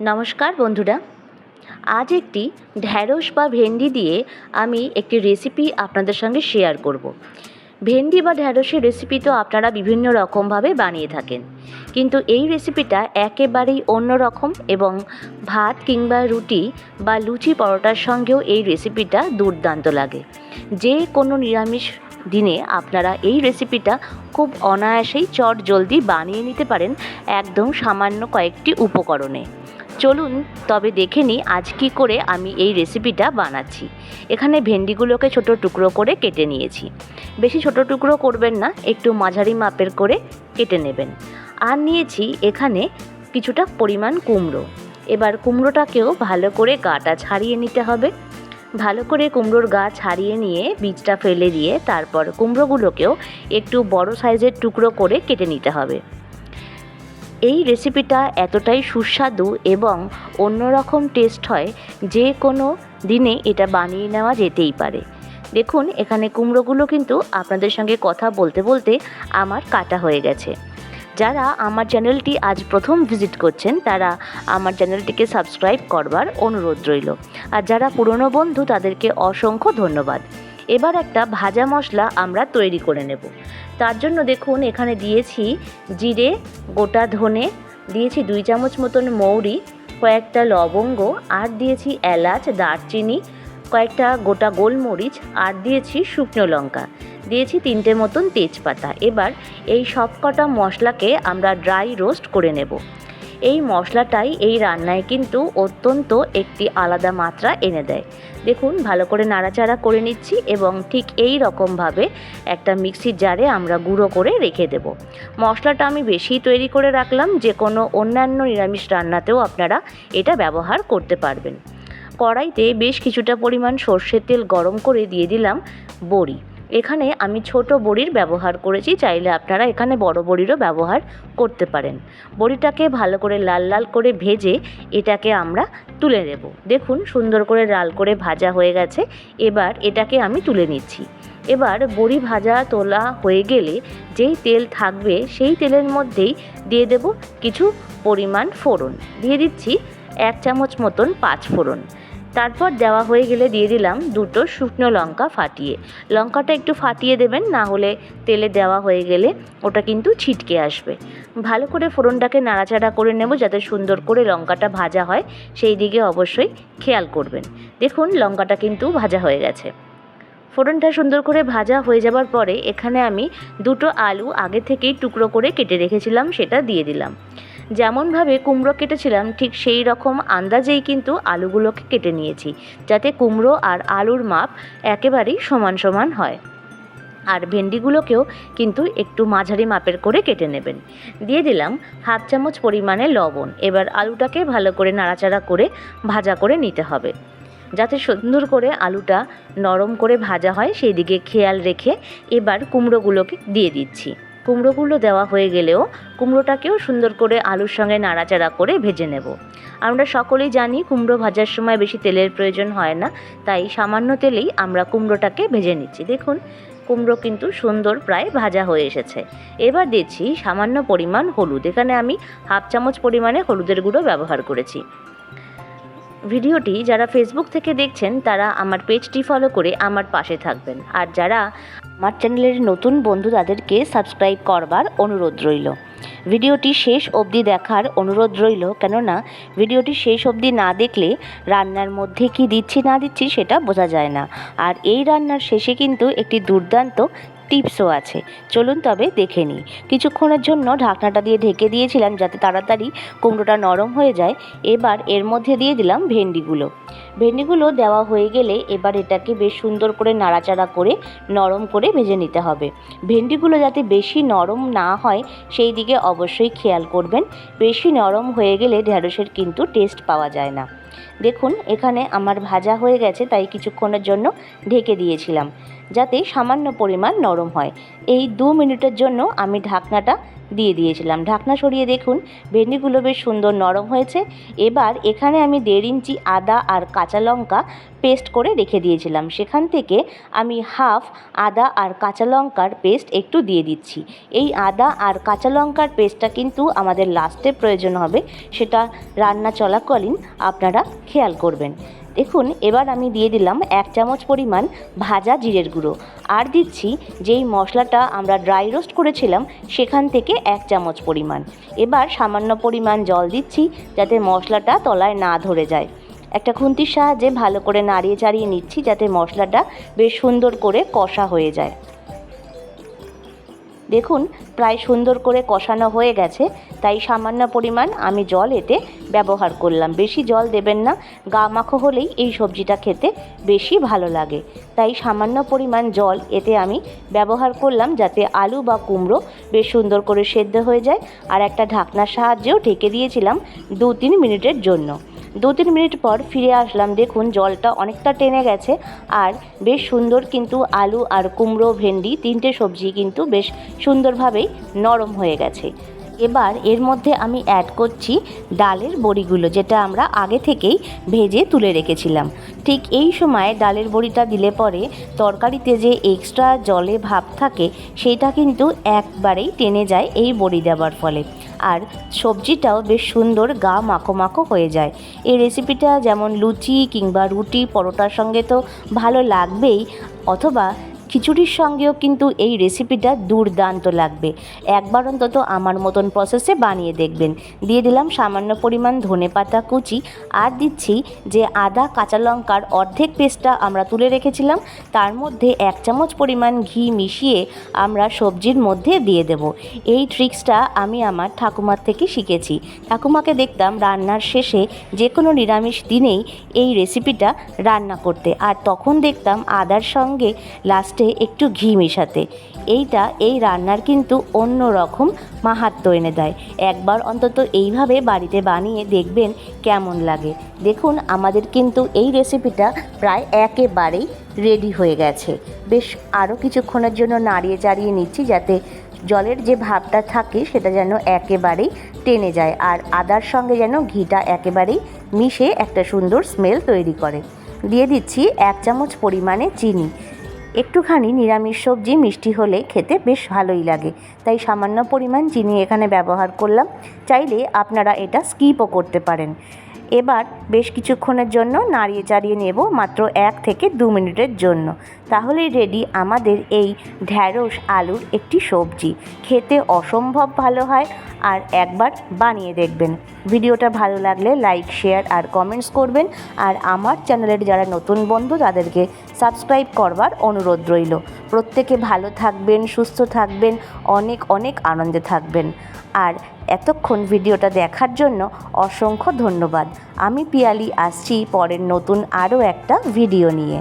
নমস্কার বন্ধুরা। আজ একটি ঢ্যাঁড়স বা ভেন্ডি দিয়ে আমি একটি রেসিপি আপনাদের সঙ্গে শেয়ার করব। ভেন্ডি বা ঢ্যাঁড়সের রেসিপি তো আপনারা বিভিন্ন রকমভাবে বানিয়ে থাকেন। কিন্তু এই রেসিপিটা একেবারেই অন্য রকম এবং ভাত কিংবা রুটি বা লুচি পরোটার সঙ্গেও এই রেসিপিটা দুর্দান্ত লাগে। যে কোনো নিরামিষ দিনে আপনারা এই রেসিপিটা খুব অনায়াসেই চট জলদি বানিয়ে নিতে পারেন একদম সামান্য কয়েকটি উপকরণে। চলুন তবে দেখে নিই আজ কী করে আমি এই রেসিপিটা বানাচ্ছি। এখানে ভেন্ডিগুলোকে ছোট টুকরো করে কেটে নিয়েছি। বেশি ছোট টুকরো করবেন না, একটু মাঝারি মাপের করে কেটে নেবেন। আর নিয়েছি এখানে কিছুটা পরিমাণ কুমড়ো। এবার কুমড়োটাকেও ভালো করে গাটা ছাড়িয়ে নিতে হবে। ভালো করে কুমড়োর গা ছাড়িয়ে নিয়ে বীজটা ফেলে দিয়ে তারপর কুমড়োগুলোকেও একটু বড় সাইজের টুকরো করে কেটে নিতে হবে। এই রেসিপিটা এতটাই সুস্বাদু এবং অন্যরকম টেস্ট হয় যে কোনো দিনে এটা বানিয়ে নেওয়া যেতেই পারে। দেখুন, এখানে কুমড়োগুলো কিন্তু আপনাদের সঙ্গে কথা বলতে বলতে আমার কাটা হয়ে গেছে। যারা আমার চ্যানেলটি আজ প্রথম ভিজিট করছেন, তারা আমার চ্যানেলটিকে সাবস্ক্রাইব করবার অনুরোধ রইল। আর যারা পুরনো বন্ধু, তাদেরকে অসংখ্য ধন্যবাদ। এবার একটা ভাজা মশলা আমরা তৈরি করে নেব। তার জন্য দেখুন, এখানে দিয়েছি জিরে, গোটা ধনে, দিয়েছি দুই চামচ মতন মৌরি, কয়েকটা লবঙ্গ, আর দিয়েছি এলাচ, দারচিনি, কয়েকটা গোটা গোলমরিচ, আর দিয়েছি শুকনো লঙ্কা। দিয়েছি তিনটে মতন তেজপাতা। এবার এই সব কটা মশলাকে আমরা ড্রাই রোস্ট করে নেব। এই মশলাটাই এই রান্নায় কিন্তু অত্যন্ত একটি আলাদা মাত্রা এনে দেয়। দেখুন, ভালো করে নাড়াচাড়া করে নিচ্ছি এবং ঠিক এই রকমভাবে একটা মিক্সির জারে আমরা গুঁড়ো করে রেখে দেব। মশলাটা আমি বেশি তৈরি করে রাখলাম, যে কোনো অন্যান্য নিরামিষ রান্নাতেও আপনারা এটা ব্যবহার করতে পারবেন। কড়াইতে বেশ কিছুটা পরিমাণ সর্ষের তেল গরম করে দিয়ে দিলাম বড়ি। এখানে আমি ছোট বড়ির ব্যবহার করেছি, চাইলে আপনারা এখানে বড় বড়িরও ব্যবহার করতে পারেন। বড়িটাকে ভালো করে লাল লাল করে ভেজে এটাকে আমরা তুলে নেব। দেখুন, সুন্দর করে লাল করে ভাজা হয়ে গেছে। এবার এটাকে আমি তুলে নিচ্ছি। এবার বড়ি ভাজা তোলা হয়ে গেলে যেই তেল থাকবে, সেই তেলের মধ্যেই দিয়ে দেব কিছু পরিমাণ ফোড়ন। দিয়ে দিচ্ছি এক চামচ মতন পাঁচ ফোড়ন। তারপর দেওয়া হয়ে গেলে দিয়ে দিলাম দুটো শুকনো লঙ্কা ফাটিয়ে। লঙ্কাটা একটু ফাটিয়ে দেবেন, না হলে তেলে দেওয়া হয়ে গেলে ওটা কিন্তু ছিটকে আসবে। ভালো করে ফোড়নটাকে নাড়াচাড়া করে নেব যাতে সুন্দর করে লঙ্কাটা ভাজা হয়, সেই দিকে অবশ্যই খেয়াল করবেন। দেখুন লঙ্কাটা কিন্তু ভাজা হয়ে গেছে। ফোড়নটা সুন্দর করে ভাজা হয়ে যাবার পরে এখানে আমি দুটো আলু আগে থেকেই টুকরো করে কেটে রেখেছিলাম, সেটা দিয়ে দিলাম। যেমনভাবে কুমড়ো কেটেছিলাম, ঠিক সেই রকম আন্দাজেই কিন্তু আলুগুলোকে কেটে নিয়েছি, যাতে কুমড়ো আর আলুর মাপ একেবারেই সমান সমান হয়। আর ভেন্ডিগুলোকেও কিন্তু একটু মাঝারি মাপের করে কেটে নেবেন। দিয়ে দিলাম হাফ চামচ পরিমাণে লবণ। এবার আলুটাকে ভালো করে নাড়াচাড়া করে ভাজা করে নিতে হবে। যাতে সুন্দর করে আলুটা নরম করে ভাজা হয় সেই দিকে খেয়াল রেখে এবার কুমড়োগুলোকে দিয়ে দিচ্ছি। কুমড়োগুলো দেওয়া হয়ে গেলেও কুমড়োটাকেও সুন্দর করে আলুর সঙ্গে নাড়াচাড়া করে ভেজে নেব। আমরা সকলেই জানি কুমড়ো ভাজার সময় বেশি তেলের প্রয়োজন হয় না, তাই সামান্য তেলেই আমরা কুমড়োটাকে ভেজে নিচ্ছি। দেখুন, কুমড়ো কিন্তু সুন্দর প্রায় ভাজা হয়ে এসেছে। এবার দিচ্ছি সামান্য পরিমাণ হলুদ। এখানে আমি হাফ চামচ পরিমাণে হলুদের গুঁড়ো ব্যবহার করেছি। ভিডিওটি যারা ফেসবুক থেকে দেখছেন, তারা আমার পেজটি ফলো করে আমার পাশে থাকবেন। আর যারা আমার চ্যানেলের নতুন বন্ধু তাদেরকে সাবস্ক্রাইব করবার অনুরোধ রইল। ভিডিওটি শেষ অবধি দেখার অনুরোধ রইল, কেননা ভিডিওটি শেষ অবধি না দেখলে রান্নার মধ্যে কি দিচ্ছি না দিচ্ছি সেটা বোঝা যায় না। আর এই রান্নার শেষে কিন্তু একটি দুর্দান্ত টিপসও আছে। চলুন তবে দেখে নিই। কিছুক্ষণের জন্য ঢাকনাটা দিয়ে ঢেকে দিয়েছিলাম যাতে তাড়াতাড়ি কুমড়োটা নরম হয়ে যায়। এবার এর মধ্যে দিয়ে দিলাম ভেন্ডিগুলো। ভেন্ডিগুলো দেওয়া হয়ে গেলে এবার এটাকে বেশ সুন্দর করে নাড়াচাড়া করে নরম করে ভেজে নিতে হবে। ভেন্ডিগুলো যাতে বেশি নরম না হয়, সেই দিকে অবশ্যই খেয়াল করবেন। বেশি নরম হয়ে গেলে ঢ্যাঁড়সের কিন্তু টেস্ট পাওয়া যায় না। দেখুন, এখানে আমার ভাজা হয়ে গেছে, তাই কিছুক্ষণের জন্য ঢেকে দিয়েছিলাম, যাতে সামান্য পরিমাণ নরম হয়। এই দু মিনিটের জন্য আমি ঢাকনাটা দিয়ে দিয়েছিলাম। ঢাকনা সরিয়ে দেখুন, ভেন্ডিগুলো বেশ সুন্দর নরম হয়েছে। এবার এখানে আমি দেড় ইঞ্চি আদা আর কাঁচা লঙ্কা পেস্ট করে রেখে দিয়েছিলাম। সেখান থেকে আমি হাফ আদা আর কাঁচা লঙ্কার পেস্ট একটু দিয়ে দিচ্ছি। এই আদা আর কাঁচা লঙ্কার পেস্টটা কিন্তু আমাদের লাস্টে প্রয়োজন হবে, সেটা রান্না চলাকালীন আপনারা খেয়াল করবেন। দেখুন, এবার আমি দিয়ে দিলাম এক চামচ পরিমাণ ভাজা জিরের গুঁড়ো। আর দিচ্ছি যেই মশলাটা আমরা ড্রাই রোস্ট করেছিলাম, সেখান থেকে এক চামচ পরিমাণ। এবার সামান্য পরিমাণ জল দিচ্ছি যাতে মশলাটা তলায় না ধরে যায়। একটা খুন্তির সাহায্যে ভালো করে নাড়িয়ে চাড়িয়ে নিচ্ছি যাতে মশলাটা বেশ সুন্দর করে কষা হয়ে যায়। দেখুন, প্রায় সুন্দর করে কষানো হয়ে গেছে, তাই সামান্য পরিমাণ আমি জল এতে ব্যবহার করলাম। বেশি জল দেবেন না, গা মাখো হলেই এই সবজিটা খেতে বেশি ভালো লাগে। তাই সামান্য পরিমাণ জল এতে আমি ব্যবহার করলাম যাতে আলু বা কুমড়ো বেশ সুন্দর করে সেদ্ধ হয়ে যায়। আর একটা ঢাকনার সাহায্যেও ঢেকে দিয়েছিলাম দু তিন মিনিটের জন্য। দু তিন মিনিট পর ফিরে আসলাম। দেখুন, জলটা অনেকটা টেনে গেছে আর বেশ সুন্দর কিন্তু আলু আর কুমড়ো ভেন্ডি তিনটে সবজি কিন্তু বেশ সুন্দরভাবেই নরম হয়ে গেছে। এবার এর মধ্যে আমি অ্যাড করছি ডালের বড়িগুলো, যেটা আমরা আগে থেকেই ভেজে তুলে রেখেছিলাম। ঠিক এই সময় ডালের বড়িটা দিলে পরে তরকারিতে যে এক্সট্রা জলে ভাব থাকে, সেটা কিন্তু একবারেই টেনে যায় এই বড়ি দেওয়ার ফলে। আর সবজিটাও বেশ সুন্দর গা মাখো মাখো হয়ে যায়। এই রেসিপিটা যেমন লুচি কিংবা রুটি, পরোটার সঙ্গে তো ভালো লাগবেই, অথবা খিচুড়ির সঙ্গেও কিন্তু এই রেসিপিটা দুর্দান্ত লাগবে। একবার অন্তত আমার মতন প্রসেসে বানিয়ে দেখবেন। দিয়ে দিলাম সামান্য পরিমাণ ধনে পাতা কুচি। আর দিচ্ছি যে আদা, কাঁচা লঙ্কার অর্ধেক পেস্টটা আমরা তুলে রেখেছিলাম। তার মধ্যে এক চামচ পরিমাণ ঘি মিশিয়ে আমরা সবজির মধ্যে দিয়ে দেব। এই ট্রিক্সটা আমি আমার ঠাকুমার থেকে শিখেছি। ঠাকুমাকে দেখতাম রান্নার শেষে যে কোনো নিরামিষ দিনেই এই রেসিপিটা রান্না করতে। আর তখন দেখতাম আদার সঙ্গে লাস্টে একটু ঘি মেশাতে। এইটা এই রান্নার কিন্তু অন্য রকম মাহাত্ম্য এনে দেয়। একবার অন্তত এইভাবে বাড়িতে বানিয়ে দেখবেন কেমন লাগে। দেখুন, আমাদের কিন্তু এই রেসিপিটা প্রায় একেবারেই রেডি হয়ে গেছে। বেশ আরও কিছুক্ষণের জন্য নাড়িয়ে চাড়িয়ে নিচ্ছি যাতে জলের যে ভাবটা থাকে সেটা যেন একেবারেই টেনে যায় আর আদার সঙ্গে যেন ঘিটা একেবারেই মিশে একটা সুন্দর স্মেল তৈরি করে। দিয়ে দিচ্ছি এক চামচ পরিমাণে চিনি। একটুখানি নিরামিষ সবজি মিষ্টি হলে খেতে বেশ ভালোই লাগে। তাই সামান্য পরিমাণ চিনি এখানে ব্যবহার করলাম। চাইলে আপনারা এটা স্কিপও করতে পারেন। এবার বেশ কিছুক্ষণের জন্য নাড়িয়ে চাড়িয়ে নেব মাত্র এক থেকে দু মিনিটের জন্য। তাহলেই রেডি আমাদের এই ঢ্যাঁড়স আলুর একটি সবজি। খেতে অসম্ভব ভালো হয় আর একবার বানিয়ে দেখবেন। ভিডিওটা ভালো লাগলে লাইক শেয়ার আর কমেন্টস করবেন। আর আমার চ্যানেলের যারা নতুন বন্ধু, তাদেরকে সাবস্ক্রাইব করবার অনুরোধ রইল। প্রত্যেকে ভালো থাকবেন, সুস্থ থাকবেন, অনেক অনেক আনন্দে থাকবেন। আর এতক্ষণ ভিডিওটা দেখার জন্য অসংখ্য ধন্যবাদ। আমি পিয়ালি, আসছি পরের নতুন আরও একটা ভিডিও নিয়ে।